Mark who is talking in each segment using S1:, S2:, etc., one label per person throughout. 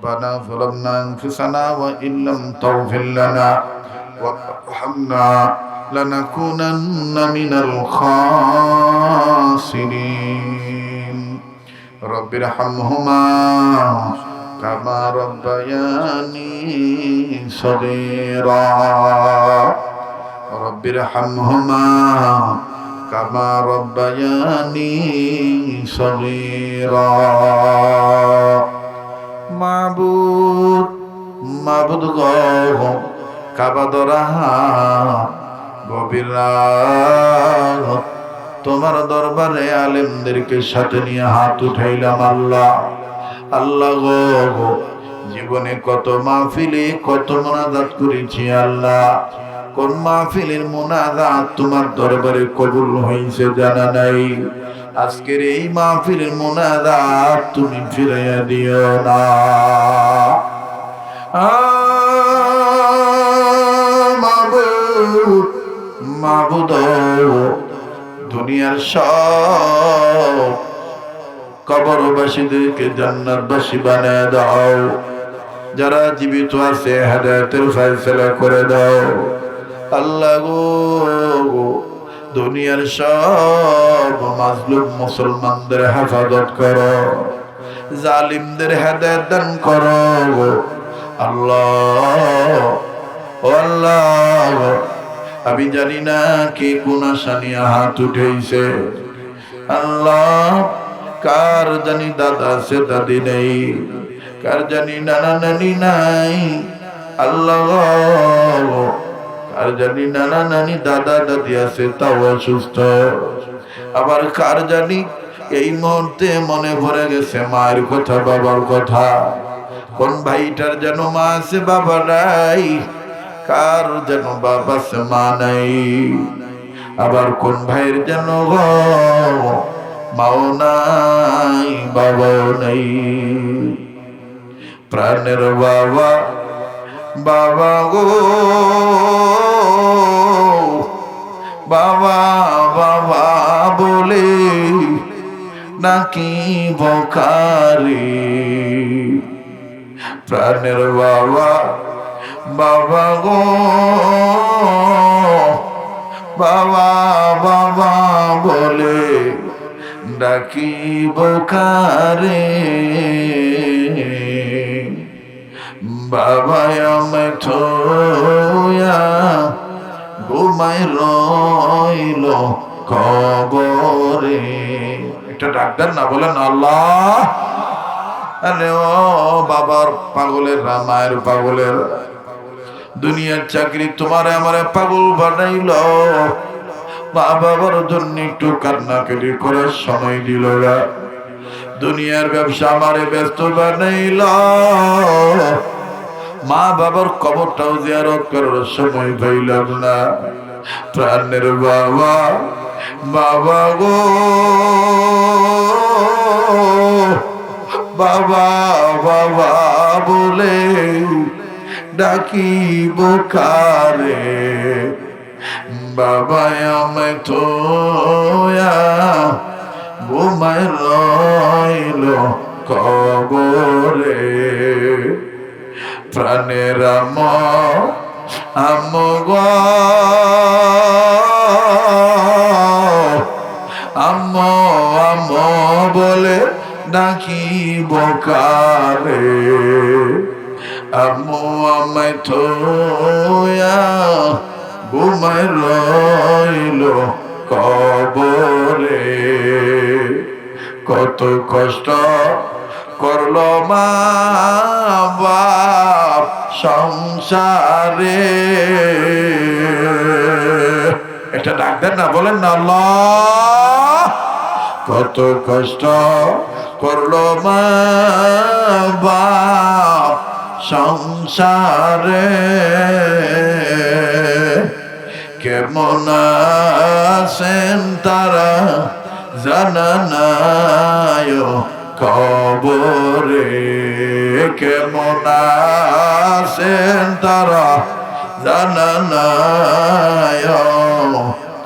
S1: ربنا ظلمنا أنفسنا وإن لم تغفر لنا وارحمنا لنكونن من الخاسرين. رب ارحمهما كما ربياني صغيرا. رب ارحمهما كما ربياني صغيرا. মাবুদ মাবুদ গহ কাবাদরা গভীর তোমার দরবারে আলেমদেরকে সাথে নিয়ে হাত উঠাইলাম আল্লাহ। আল্লাহ গো, জীবনে কত মাহফিলে কত মোনাজাত করেছি আল্লাহ। কোন মাহফিলের মোনাজাত তোমার দরবারে কবুল হয়েছে জানা নাই? আজকের এই মাহফিলের মোনাজাত তুমি ফিরাইয়া দিও না। মাবুদ মাবুদ দুনিয়ার সব কবরবাসীদেরকে জান্নাতবাসী বানিয়ে দাও। যারা জীবিত আছে, হেদায়তের ফয়সলা করে দাও। আল্লাহ গো দুনিয়ার সব মাজলুম মুসলমানদের হেফাজত করো, জালিমদের হেদায়ত দান করো। আল্লাহ আল্লাহ, আমি জানি না কে কোন আশানিয়া হাত উঠেছে আল্লাহ, কার জানি দাদা আছে দাদি নেই, কার জানি নানা নানি নাই। আল্লাহ কার জানি নানা নানি দাদা দাদি আছে, তাও অসুস্থ। আবার কার জানি, এই মুহূর্তে মনে ভরে গেছে মায়ের কথা, বাবার কথা। কোন ভাইটার যেন মা আছে, বাবা নাই। কার যেন বাবা আছে, মা নাই। আবার কোন ভাইয়ের যেন মাও নাই, বাবাও নাই। প্রাণের বাবা বাবা গো, বাবা বাবা বলে নাকি বকারে? প্রাণের বাবা বাবা গো, বাবা বাবা বলে ডাকি বকারে? বাবা, আমি থয়া ঘুমাই রইল কবরে। একটা ডাক্তার না, বলেন আল্লাহ। আরে ও বাবার পাগলের মায়ের পাগলের। দুনিয়ার চাকরি তোমার আমার পাগল বানাইল। মা বাবার জন্য একটু কান্নাকাটি করার সময় দিল না। দুনিয়ার ব্যবসা আমারে ব্যস্ত বানাইল। মা বাবার কবরটাও জিয়ারত করার সময় পাইলাম না। প্রাণের বাবা বাবা গো। বাবা বাবা বলে ডাকি বোকারে বাবা আমি তো ঘুমায় রইল কবরে। প্রাণের আম আম আম আম বলে ডাকি বকারে আম্মু আমায় থোয়া ঘুমায় রইল কবরে। কত কষ্ট করল মা সংসারে। এটা ডাক্তার না, বলেন না, আল্লাহ। কত কষ্ট করল মা সংসারে। কেমন আছেন তারা জানা কবরে কেমন আছেন তারা? জানা নাই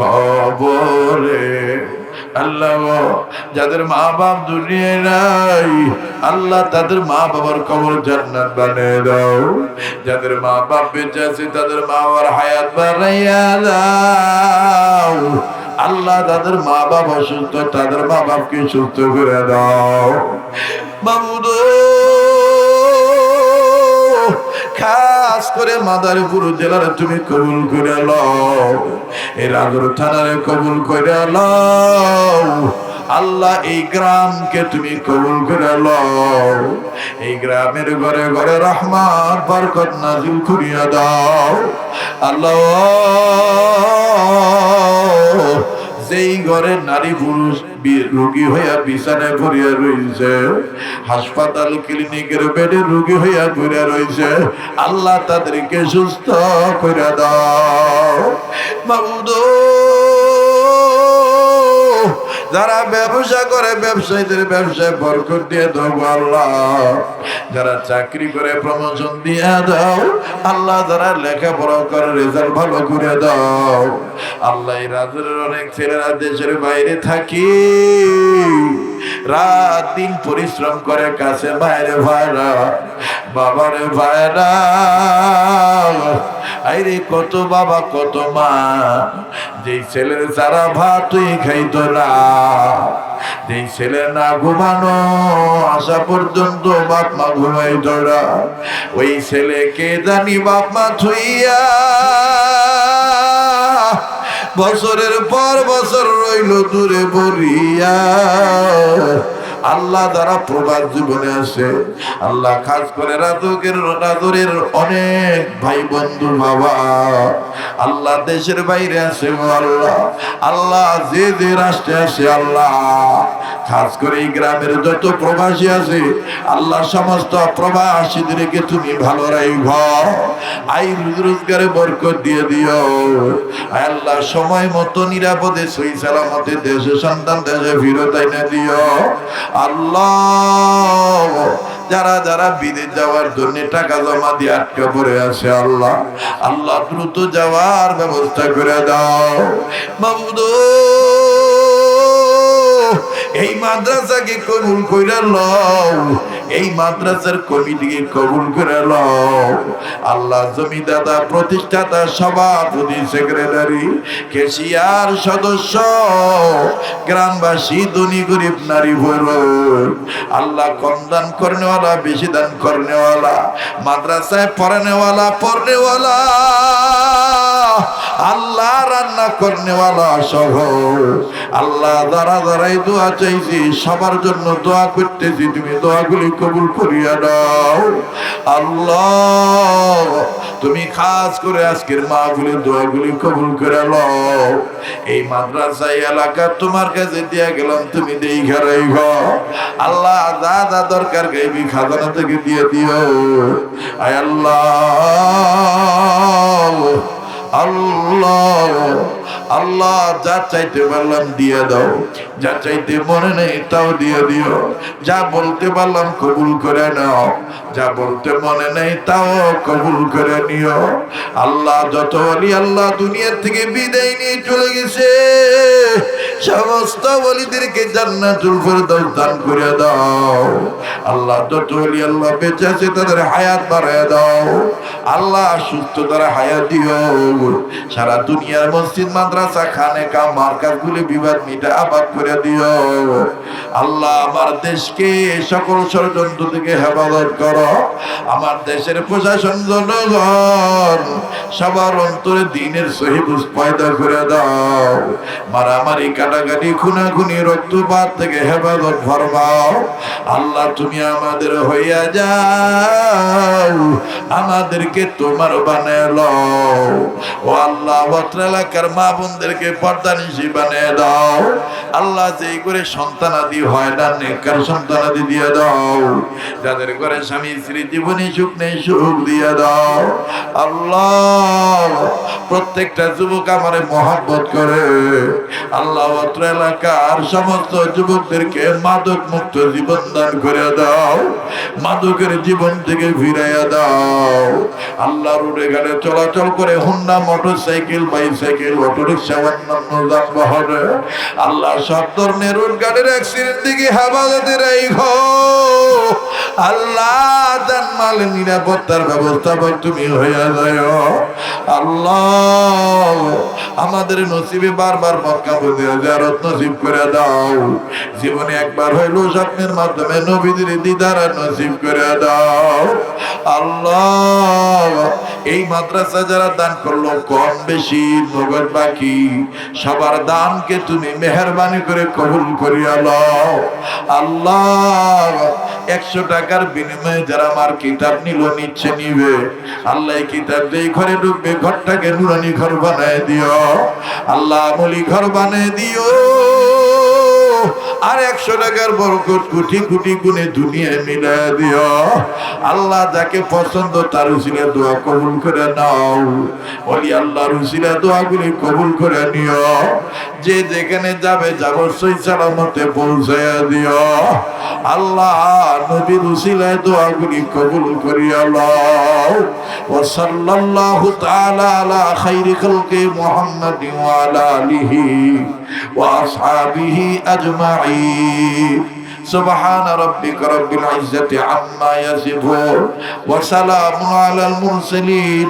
S1: কবরে। আল্লাহ, যাদের মা বাপ দুনিয়ায় নাই, আল্লাহ তাদের মা বাবার কবর জান্নাত বানিয়ে দাও। যাদের মা বাপ বেঁচে আছে, তাদের মা বাবার হায়াত বানাইয়া দাও। আল্লাহ তাদের মা বাপ অসুস্থ, তাদের মা বাপকে সুস্থ করে দাও। বাবুদ খাস করে মাদারীপুর জেলার তুমি কবুল করে লও। এর আগর থানারে কবুল করে লও। আল্লাহ, এই গ্রামকে তুমি কবুল করে লও এই গ্রামের ঘরে ঘরে রহমান বরকত নাজিল করিয়া দাও। আল্লাহ, যেই ঘরে নারী পুরুষ রোগী হইয়া বিছানায় পড়িয়া রইছে, হাসপাতাল, ক্লিনিকের বেডে রোগী হইয়া পড়িয়া রইছে, আল্লাহ তাদেরকে সুস্থ করে দাও। মাবুদ যারা ব্যবসা করে, ব্যবসায়ীদের ব্যবসায় বরকত দিয়ে দাও আল্লাহ। যারা চাকরি করে প্রমোশন দিয়ে দাও। আল্লাহ যারা লেখাপড়া করে রেজাল্ট ভালো করে দাও। আল্লাহ রাজের অনেক ছেলেরা দেশের বাইরে থাকি। রাত দিন পরিশ্রম করে কাছে বাইরে ভাইরা বাবারে ভাইরা আইরে, কত বাবা, কত মা, যেই ছেলের সারা ভাত তুই খাইতো না। যেই ছেলে না ঘুমানো, আসা পর্যন্ত বাপ মা ঘুমাইত না। ওই ছেলেকে জানি বাপ মা থুইয়া বছরের পর বছর রইল দূরে বরিয়া। আল্লাহ দ্বারা প্রবাদ জীবনে আছে আল্লাহ খাস করে রাজকের, রাজরের অনেক ভাই বন্ধু বাবা। আল্লাহ দেশের বাইরে আছে আল্লাহ। আল্লাহ যে যে রাষ্ট্রে আছে আল্লাহ। খাস করে এই গ্রামের যত প্রবাসী আছে, আল্লাহ সমস্ত প্রবাসীদেরকে তুমি ভালো রাইভ আই রোজগারে বরকত দিয়ে দিও। আল্লাহ সময় মতো নিরাপদে সই সালামতে দেশে সন্তান দেশে ফিরত এনে দিও। আল্লাহ। যারা যারা বিদেশ যাওয়ার জন্য টাকা জমা দিয়ে আটকে পড়ে আছে, আল্লাহ। আল্লাহ, দ্রুত যাওয়ার ব্যবস্থা করে দাও। বাবু এই মাদ্রাসাকে কবুল কইরা লও। এই মাদ্রাসার কমিটিকে কবুল করে আল্লাহ জমিদাতা প্রতিষ্ঠাতা, সভাপতি, সেক্রেটারি, কেশিয়ার সদস্য, গ্রামবাসী, ধনী, গরিব, নারী ভর আল্লাহ কম দান করনেওয়ালা, বেশি দান করনেওয়ালা, মাদ্রাসায় পড়ানেওয়ালা, পড়নেওয়ালা। আল্লাহ রান্না করনেওয়ালা সহ আল্লাহ দ্বারা দ্বারাই দোয়া চাইছি, সবার জন্য দোয়া করতেছি, তুমি দোয়াগুলি কবুল করিয়া দাও আল্লাহ, তুমি খাস করে আজকের মা মাহগুলি দোয়াগুলি কবুল করে লও এই মাদ্রাসায় এলাকা তোমার কাছে দিয়া গেলাম, তুমি দেই ঘরাই আল্লাহ, যা যা দরকার গাইবি খাজানা থেকে দিয়ে দিও। আয় আল্লাহ। আল্লাহ। আল্লাহ যা চাইতে পারলাম দিয়ে দাও। যা চাইতে মনে নেই তাও দিয়ে দিও। যা বলতে পারলাম কবুল করে নাও। যা বলতে মনে নেই তাও কবুল করে নিও। আল্লাহ যত বলি আল্লাহ দুনিয়ার থেকে বিদায় নিয়ে চলে গেছে। সমস্ত বলিদেরকে জান্নাতুল ফেরদাউস দান করে দাও। আল্লাহ যত বলি আল্লাহ বেঁচে আছে তাদের হায়াত বাড়ায় দাও। আল্লাহ সুস্থ তারা হায়াত দিও। সারা দুনিয়ার মসজিদ মাদ্রাসা খানে কা মার্কাজ গুলি বিবাদ মিটা আবাদ করে দিও। আল্লাহ আমার দেশকে, সকল ষড়যন্ত্র থেকে হেফাজত করো। আমার দেশের প্রশাসন, জনগণ, সবার অন্তরে দিনের সহিবুজ পয়দা করে দাও। মারামারি, কাটাকাটি, খুনাখুনি, রক্তপাত থেকে হেফাজত ফরমাও। আল্লাহ তুমি আমাদের হইয়া যাও। আমাদেরকে তোমার বানায় লও। ও আল্লাহ অত্র এলাকার মা বোনদেরকে পর্দা নিশি বানিয়ে দাও। আল্লাহ যেই করে সন্তানাদি হয় না নেকার সন্তানাদি দিয়ে দাও। যাদের ঘরে স্বামী, স্ত্রী জীবনী সুখ নেই, সুখ দিয়ে দাও। আল্লাহ, প্রত্যেকটা যুবক আমারে মহাব্বত করে। আল্লাহ এলাকার সমস্ত যুবকদেরকে মাদক মুক্ত জীবন দান করে দাও। মাদকের জীবন থেকে ফিরাইয়া দাও। আল্লাহ রোডে গাড়ি চলাচল করে Honda motorcycle bicycle auto rickshaw অন্যান্য যানবাহনে। আল্লাহ সব ধরনের রোড গাড়ির অ্যাক্সিডেন্ট থেকে হেফাজতে রাখো আল্লাহ জান মাল নিরাপত্তার ব্যবস্থা পাই তুমি হইয়া যায় আল্লাহ, আমাদের নসিবে বারবার মক্কা বলে জিয়ারত নসিব করে দাও। জীবনে একবার হইল স্বপ্নের মাধ্যমে নবীদের দিদারা নসিব করে দাও। আল্লাহ, এই মাদ্রাসা যারা দান করল, কম বেশি নগদ বাকি। সবার দানকে তুমি মেহরবানি করে কবুল করিয়া লও। আল্লাহ, একশো টাকার বিনিময়ে যারা আমার কিতাব নিল, নিচ্ছে নিবে। আল্লাহ কিতাব যেই ঘরে ঢুকবে, ঘরটাকে নুরানি ঘর বানায় দিও। আল্লাহ আমলি ঘর বানায় দিও। আর একশো টাকার বরকত কোটি কোটি গুণে দুনিয়ায় মিলাই দিও। আল্লাহ যাকে পছন্দ, তার উসিলে দোয়া কবুল করে নাও। বলি, আল্লাহর উসিলে দোয়াগুলি কবুল করে নিও। যে যেখানে যাবে যাব সই সালামতে পৌঁছাইয়া দিও আল্লাহ নবীর উসিলায় দোয়াগুলি কবুল করিয়া লও ও সাল্লাল্লাহু তাআলা আলা খাইরি খালকি মুহাম্মাদিন ওয়া আলা আলিহি ওয়া আসহাবিহি আজমাইন سبحان ربك رب العزة عما يصفون وسلام على المرسلين